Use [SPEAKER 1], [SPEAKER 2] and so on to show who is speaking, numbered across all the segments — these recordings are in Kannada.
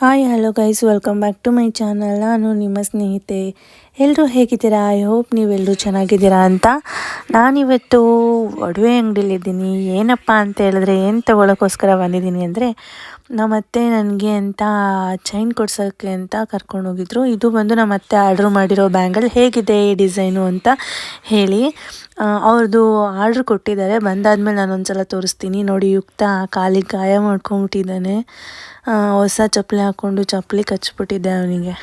[SPEAKER 1] Hi, hello guys welcome back to my channel ನಾನು ನಿಮ್ಮ ಸ್ನೇಹಿತೆ. ಎಲ್ಲರೂ ಹೇಗಿದ್ದೀರಾ? ಐ ಹೋಪ್ ನೀವೆಲ್ಲರೂ ಚೆನ್ನಾಗಿದ್ದೀರಾ ಅಂತ. ನಾನಿವತ್ತು ಒಡವೆ ಅಂಗಡಿಲಿದ್ದೀನಿ. ಏನಪ್ಪ ಅಂತ ಹೇಳಿದ್ರೆ, ಏನು ತೊಗೊಳಕ್ಕೋಸ್ಕರ ಬಂದಿದ್ದೀನಿ ಅಂದರೆ, ನಮ್ಮತ್ತೆ ನನಗೆ ಅಂತ ಚೈನ್ ಕೊಡ್ಸೋಕ್ಕೆ ಅಂತ ಕರ್ಕೊಂಡು ಹೋಗಿದ್ರು. ಇದು ಬಂದು ನಮ್ಮತ್ತೆ ಆರ್ಡ್ರ್ ಮಾಡಿರೋ ಬ್ಯಾಂಗಲ್ ಹೇಗಿದೆ ಈ ಡಿಸೈನು ಅಂತ ಹೇಳಿ. ಅವ್ರದ್ದು ಆರ್ಡ್ರ್ ಕೊಟ್ಟಿದ್ದಾರೆ. ಬಂದಾದ್ಮೇಲೆ ನಾನು ಒಂದ್ಸಲ ತೋರಿಸ್ತೀನಿ. ನೋಡಿ, ಯುಕ್ತ ಕಾಲಿಗೆ ಗಾಯ ಮಾಡ್ಕೊಂಬಿಟ್ಟಿದ್ದಾನೆ. ಹೊಸ ಚಪ್ಪಲಿ ಹಾಕ್ಕೊಂಡು ಚಪ್ಪಲಿ ಕಚ್ಬಿಟ್ಟಿದ್ದೆ ಅವನಿಗೆ.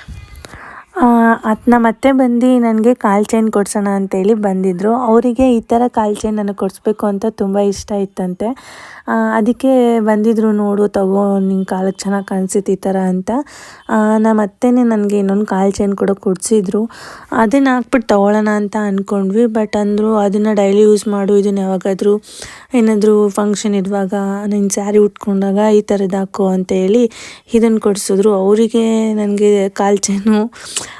[SPEAKER 1] ಅದನ್ನ ಮತ್ತೆ ಬಂದು ನನಗೆ ಕಾಲು ಚೈನ್ ಕೊಡ್ಸೋಣ ಅಂತೇಳಿ ಬಂದಿದ್ದರು ಅವರಿಗೆ ಈ ಥರ ಕಾಲು ಚೈನ್ ನನಗೆ ಕೊಡಿಸ್ಬೇಕು ಅಂತ ತುಂಬ ಇಷ್ಟ ಇತ್ತಂತೆ. ಅದಕ್ಕೆ ಬಂದಿದ್ರು ನೋಡು, ತಗೋ ನಿನ್ನ ಕಾಲಕ್ಕೆ ಚೆನ್ನಾಗಿ ಕಾಣಿಸುತ್ತೆ ಈ ಥರ ಅಂತ. ನಮ್ಮ ಅತ್ತೆನೇ ನನಗೆ ಇನ್ನೊಂದು ಕಾಲು ಚೈನ್ ಕೂಡ ಕೊಡಿಸಿದ್ರು. ಅದನ್ನು ಹಾಕ್ಬಿಟ್ಟು ತೊಗೊಳ್ಳೋಣ ಅಂತ ಅಂದ್ಕೊಂಡ್ವಿ ಬಟ್ ಅಂದರು ಅದನ್ನು ಡೈಲಿ ಯೂಸ್ ಮಾಡು ಇದನ್ನು ಯಾವಾಗಾದರೂ ಏನಾದರೂ ಫಂಕ್ಷನ್ ಇರುವಾಗ ನಿನ್ನ ಸ್ಯಾರಿ ಉಟ್ಕೊಂಡಾಗ ಈ ಥರದ್ದು ಅಂತ ಹೇಳಿ ಇದನ್ನು ಕೊಡಿಸಿದ್ರು. ಅವರಿಗೆ ನನಗೆ ಕಾಲು ಚೈನು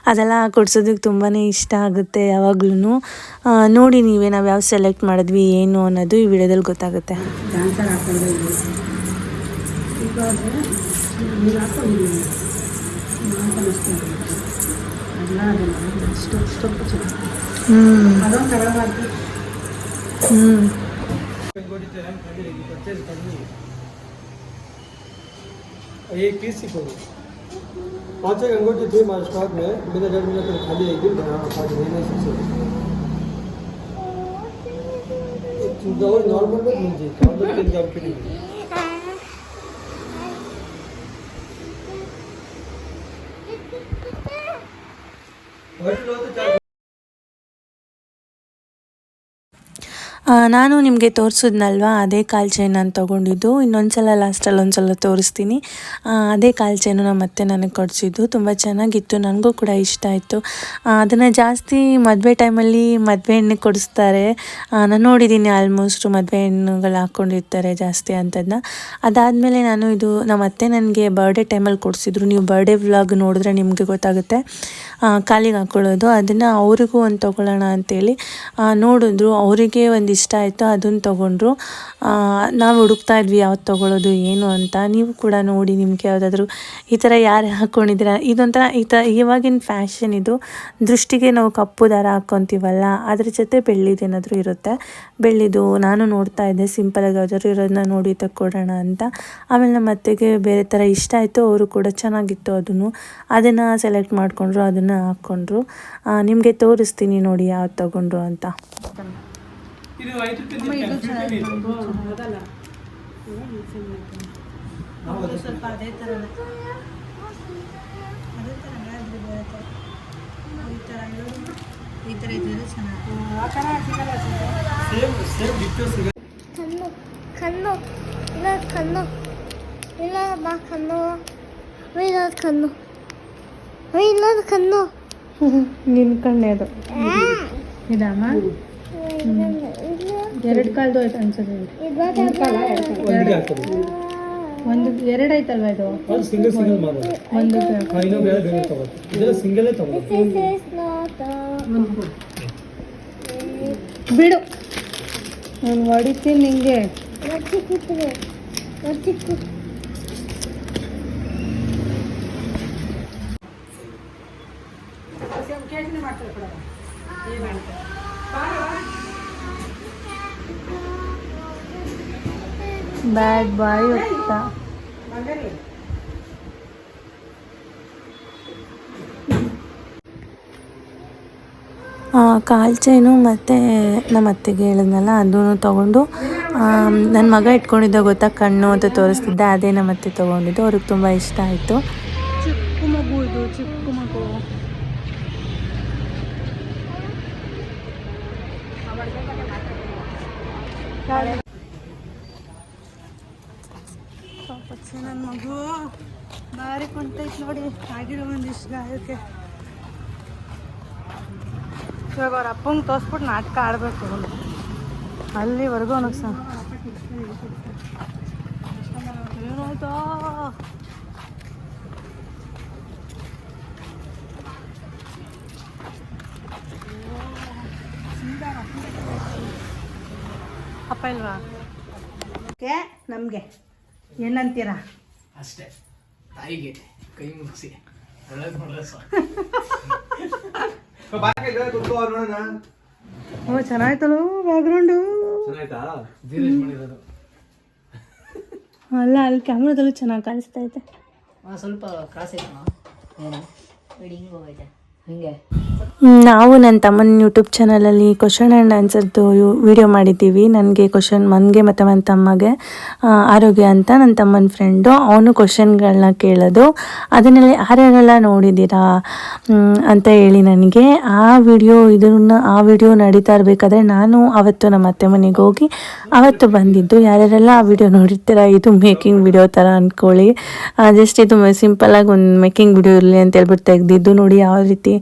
[SPEAKER 1] ಅದೆಲ್ಲ ಕೊಡ್ಸೋದಕ್ಕೆ ತುಂಬಾ ಇಷ್ಟ ಆಗುತ್ತೆ ಯಾವಾಗ್ಲೂ ನೋಡಿ ನೀವೇ ನಾವು ಯಾವ ಸೆಲೆಕ್ಟ್ ಮಾಡಿದ್ವಿ ಏನು ಅನ್ನೋದು ಈ ವಿಡಿಯೋದಲ್ಲಿ ಗೊತ್ತಾಗುತ್ತೆ ಹ್ಞೂ
[SPEAKER 2] पाँच एक अंगूठी थी हमारे स्टॉक में बिना डेढ़ महीने तक खाली एक दिन बना पाँच महीने से दवाई नॉर्मल में मिल जाएगी नॉर्मल तीन काम की नहीं व्हाइट लो तो चार
[SPEAKER 1] ನಾನು ನಿಮಗೆ ತೋರಿಸಿದ್ನಲ್ವ? ಅದೇ ಕಾಲು ಚೈನ್ ನಾನು ತೊಗೊಂಡಿದ್ದು. ಇನ್ನೊಂದ್ಸಲ ಲಾಸ್ಟಲ್ಲಿ ಒಂದು ಸಲ ತೋರಿಸ್ತೀನಿ. ಅದೇ ಕಾಲು ಚೈನು ನಮ್ಮ ಅತ್ತೆ ನನಗೆ ಕೊಡಿಸಿದ್ದು. ತುಂಬ ಚೆನ್ನಾಗಿತ್ತು. ನನಗೂ ಕೂಡ ಇಷ್ಟ ಆಯಿತು. ಅದನ್ನು ಜಾಸ್ತಿ ಮದುವೆ ಟೈಮಲ್ಲಿ ಮದುವೆ ಹೆಣ್ಣಿಗೆ ಕೊಡಿಸ್ತಾರೆ. ನಾನು ನೋಡಿದ್ದೀನಿ ಆಲ್ಮೋಸ್ಟು ಮದುವೆ ಹೆಣ್ಣುಗಳು ಹಾಕ್ಕೊಂಡಿರ್ತಾರೆ ಜಾಸ್ತಿ ಅಂಥದ್ದನ್ನ ಅದಾದಮೇಲೆ ನಾನು ಇದು ನಮ್ಮ ಅತ್ತೆ ನನಗೆ ಬರ್ಡೇ ಟೈಮಲ್ಲಿ ಕೊಡಿಸಿದ್ರು. ನೀವು ಬರ್ಡೇ ವ್ಲಾಗ್ ನೋಡಿದ್ರೆ ನಿಮಗೆ ಗೊತ್ತಾಗುತ್ತೆ. ಕಾಲಿಗೆ ಹಾಕ್ಕೊಳ್ಳೋದು ಅದನ್ನು ಅವರಿಗೂ ಒಂದು ತೊಗೊಳ್ಳೋಣ ಅಂತೇಳಿ ನೋಡಿದ್ರು. ಅವರಿಗೆ ಒಂದು ಇಷ್ಟ ಆಯಿತು ಅದನ್ನು ತೊಗೊಂಡ್ರು. ನಾವು ಹುಡುಕ್ತಾ ಇದ್ವಿ ಯಾವ್ದು ತೊಗೊಳ್ಳೋದು ಏನು ಅಂತ. ನೀವು ಕೂಡ ನೋಡಿ ನಿಮಗೆ ಯಾವುದಾದ್ರೂ ಈ ಥರ ಯಾರು ಹಾಕ್ಕೊಂಡಿದ್ದೀರಾ ಇದೊಂಥರ ಈ ಥರ ಇವಾಗಿನ ಫ್ಯಾಷನ್ ಇದು. ದೃಷ್ಟಿಗೆ ನಾವು ಕಪ್ಪು ದಾರ ಹಾಕ್ಕೊತೀವಲ್ಲ ಅದ್ರ ಜೊತೆ ಬೆಳ್ಳಿದು ಏನಾದರೂ ಇರುತ್ತೆ. ಬೆಳ್ಳಿದು ನಾನು ನೋಡ್ತಾ ಇದ್ದೆ ಸಿಂಪಲಾಗಿ ಯಾವುದಾದ್ರು ಇರೋದನ್ನ ನೋಡಿ ತಕ್ಕೊಡೋಣ ಅಂತ. ಆಮೇಲೆ ನಮ್ಮ ಅತ್ತೆಗೆ ಬೇರೆ ಥರ ಇಷ್ಟ ಆಯಿತು, ಅವರು ಕೂಡ ಚೆನ್ನಾಗಿತ್ತು ಅದನ್ನು. ಅದನ್ನು ಸೆಲೆಕ್ಟ್ ಮಾಡಿಕೊಂಡ್ರು, ಅದನ್ನು ಹಾಕ್ಕೊಂಡ್ರು ನಿಮಗೆ ತೋರಿಸ್ತೀನಿ ನೋಡಿ ಯಾವ್ದು ತೊಗೊಂಡ್ರು ಅಂತ.
[SPEAKER 2] ಇದು ಐದು ರೂಪಾಯಿ
[SPEAKER 3] ಅದಲ್ಲ.
[SPEAKER 2] ಹೌದು
[SPEAKER 3] ಸ್ವಲ್ಪ ಅದೇ ಥರ ಅದೇ ಥರ ಬೇರೆ ಥರ ಈ ಥರ ಈ ಥರ ಇದ್ದರೆ ಚೆನ್ನಾಗಿ. ಆ ಥರ ಸಿಗಲ್ಲ
[SPEAKER 2] ಸೇಮ್ ಸೇಮ್ ಡಿಟೋ ಸಿಗ
[SPEAKER 4] ಕಣ್ಣು ಕಣ್ಣು. ಇಲ್ಲ ಕಣ್ಣು. ಇಲ್ಲ ಬಾ ಕಣ್ಣು. ಇಲ್ಲದ ಕಣ್ಣು. ಇಲ್ಲದ ಕಣ್ಣು.
[SPEAKER 1] ನಿನ್ನ ಕಣ್ಣೆ ಅದು. ಇದಮ್ಮ? ಎರಡು ಕಾಲ್ದು ಆಯ್ತು ಅನ್ಸುತ್ತೆ. ಒಂದು ಎರಡು ಆಯ್ತಲ್ವಾ ಇದು?
[SPEAKER 2] ಅದು ಸಿಂಗಲ್ ಸಿಂಗಲ್ ಮಾಡೋದು
[SPEAKER 1] ಒಂದು
[SPEAKER 2] ಹಾ, ಇನ್ನೊಂದು ಬೇರೆ ಬೇರೆ ತಗೋದು ಇದೆಲ್ಲ ಸಿಂಗಲೇ ತಗೋದು
[SPEAKER 4] This is not a
[SPEAKER 1] ಬಿಡು. ನಾನು ಹೊಡಿತೀನಿ ನಿಂಗೆ.
[SPEAKER 4] ಒತ್ತಿ
[SPEAKER 1] ಬ್ಯಾಡ್ ಬಾಯ್ ಹೋಗ್ತಾ ಕಾಲು ಚೈನು ಮತ್ತು ನಮ್ಮ ಅತ್ತೆಗೆ ಹೇಳಿದ್ನಲ್ಲ ಅದೂ ತೊಗೊಂಡು ನನ್ನ ಮಗ ಇಟ್ಕೊಂಡಿದ್ದ ಗೊತ್ತಾ ಕಣ್ಣು ಅಂತ ತೋರಿಸ್ತಿದ್ದೆ ಅದೇ ನಮ್ಮ ಅತ್ತೆ ತೊಗೊಂಡಿದ್ದು ಅವ್ರಿಗೆ ತುಂಬ ಇಷ್ಟ ಆಯಿತು. ಚಿಕ್ಕ ಮಗು ಇದು ಚಿಕ್ಕ ಮಗು.
[SPEAKER 3] ನನ್ನ ಮಗು ಭಾರಿ ಕುಂತೈತೆ ನೋಡಿ, ಆಗಿರೋ ಒಂದಿಷ್ಟು ಗಾಯಕ್ಕೆ. ಇವಾಗ ಅವ್ರ ಅಪ್ಪಂಗೆ ತೋರಿಸ್ಬಿಟ್ಟು ನಾಟಕ ಆಡಬೇಕು
[SPEAKER 1] ಅಲ್ಲಿವರೆಗೂ ಅವನಿಗೆ
[SPEAKER 3] ಅಪ್ಪ ಇಲ್ವಾ? ನಮಗೆ. ಏನಂತೀರಾ?
[SPEAKER 2] ಅಷ್ಟೇ. ತಾಯಿಗೆ
[SPEAKER 5] ಕೈ ಮುಗಿಸಿ.
[SPEAKER 3] ಓ ಚೆನ್ನಾಯ್ತಲ್ಲ ಬ್ಯಾಕ್ಗ್ರೌಂಡು ಅಲ್ಲ ಅಲ್ಲಿ ಕ್ಯಾಮ್ರಾದಲ್ಲೂ ಚೆನ್ನಾಗಿ ಕಾಣಿಸ್ತಾ ಐತೆ.
[SPEAKER 6] ಸ್ವಲ್ಪ ಕ್ರಾಸ್ ಐತೆ ಏನು ಹಿಂಗೆ ಹೋಗೈತೆ. ಹಿಂಗೆ.
[SPEAKER 1] ನಾವು ನನ್ನ ತಮ್ಮನ ಯೂಟ್ಯೂಬ್ ಚಾನಲಲ್ಲಿ ಕ್ವಶನ್ ಆ್ಯಂಡ್ ಆನ್ಸರ್ದು ವಿಡಿಯೋ ಮಾಡಿದ್ದೀವಿ. ನನಗೆ ಕ್ವಶನ್ ಮನ್ಗೆ ಮತ್ತು ನನ್ನ ತಮ್ಮಗೆ ಆರೋಗ್ಯ ಅಂತ ನನ್ನ ತಮ್ಮನ ಫ್ರೆಂಡು ಅವನು ಕ್ವಶನ್ಗಳನ್ನ ಕೇಳೋದು. ಅದನ್ನೆಲ್ಲ ಯಾರ್ಯಾರೆಲ್ಲ ನೋಡಿದ್ದೀರಾ ಅಂತ ಹೇಳಿ ನನಗೆ. ಆ ವಿಡಿಯೋ ಇದನ್ನ, ಆ ವಿಡಿಯೋ ನಡೀತಾ ಇರಬೇಕಾದ್ರೆ ನಾನು ಅವತ್ತು ನಮ್ಮ ಅತ್ತೆ ಮನೆಗೆ ಹೋಗಿ ಅವತ್ತು ಬಂದಿದ್ದು. ಯಾರ್ಯಾರೆಲ್ಲ ಆ ವಿಡಿಯೋ ನೋಡಿರ್ತೀರಾ, ಇದು ಮೇಕಿಂಗ್ ವಿಡಿಯೋ ಥರ ಅಂದ್ಕೊಳ್ಳಿ ಜಸ್ಟ್ ಇದು ಸಿಂಪಲಾಗಿ ಒಂದು ಮೇಕಿಂಗ್ ವಿಡಿಯೋ ಇರಲಿ ಅಂತ ಹೇಳ್ಬಿಟ್ಟು ತೆಗೆದಿದ್ದು. ನೋಡಿ ಯಾವ ರೀತಿ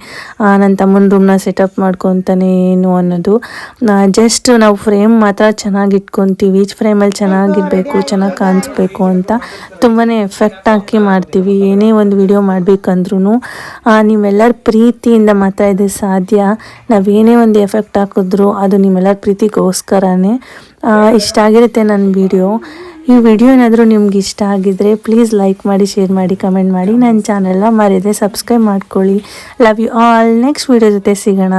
[SPEAKER 1] ತಮ್ಮನ ರೂಮ್ನ ಸೆಟಪ್ ಮಾಡ್ಕೊತಾನೆ ಏನು ಅನ್ನೋದು. ಜಸ್ಟ್ ನಾವು ಫ್ರೇಮ್ ಮಾತ್ರ ಚೆನ್ನಾಗಿ ಇಟ್ಕೊತೀವಿ. ಫ್ರೇಮಲ್ಲಿ ಚೆನ್ನಾಗಿರಬೇಕು, ಚೆನ್ನಾಗಿ ಕಾಣಿಸ್ಬೇಕು ಅಂತ ತುಂಬಾ ಎಫೆಕ್ಟ್ ಹಾಕಿ ಮಾಡ್ತೀವಿ. ಏನೇ ಒಂದು ವಿಡಿಯೋ ಮಾಡಬೇಕಂದ್ರೂ ನೀವೆಲ್ಲರ ಪ್ರೀತಿಯಿಂದ ಮಾತ್ರ ಇದು ಸಾಧ್ಯ. ನಾವೇನೇ ಒಂದು ಎಫೆಕ್ಟ್ ಹಾಕಿದ್ರು ಅದು ನಿಮ್ಮೆಲ್ಲರ ಪ್ರೀತಿಗೋಸ್ಕರನೇ ಇಷ್ಟ ಆಗಿರುತ್ತೆ ನನ್ನ ವಿಡಿಯೋ ಈ ವಿಡಿಯೋ ಏನಾದರೂ ನಿಮ್ಗೆ ಇಷ್ಟ ಆಗಿದ್ರೆ ಪ್ಲೀಸ್ ಲೈಕ್ ಮಾಡಿ ಶೇರ್ ಮಾಡಿ ಕಮೆಂಟ್ ಮಾಡಿ. ನನ್ನ ಚಾನೆಲ್ನ ಮರೆಯದೆ ಸಬ್ಸ್ಕ್ರೈಬ್ ಮಾಡ್ಕೊಳ್ಳಿ. Love you all next video ಜೊತೆ ಸಿಗೋಣ.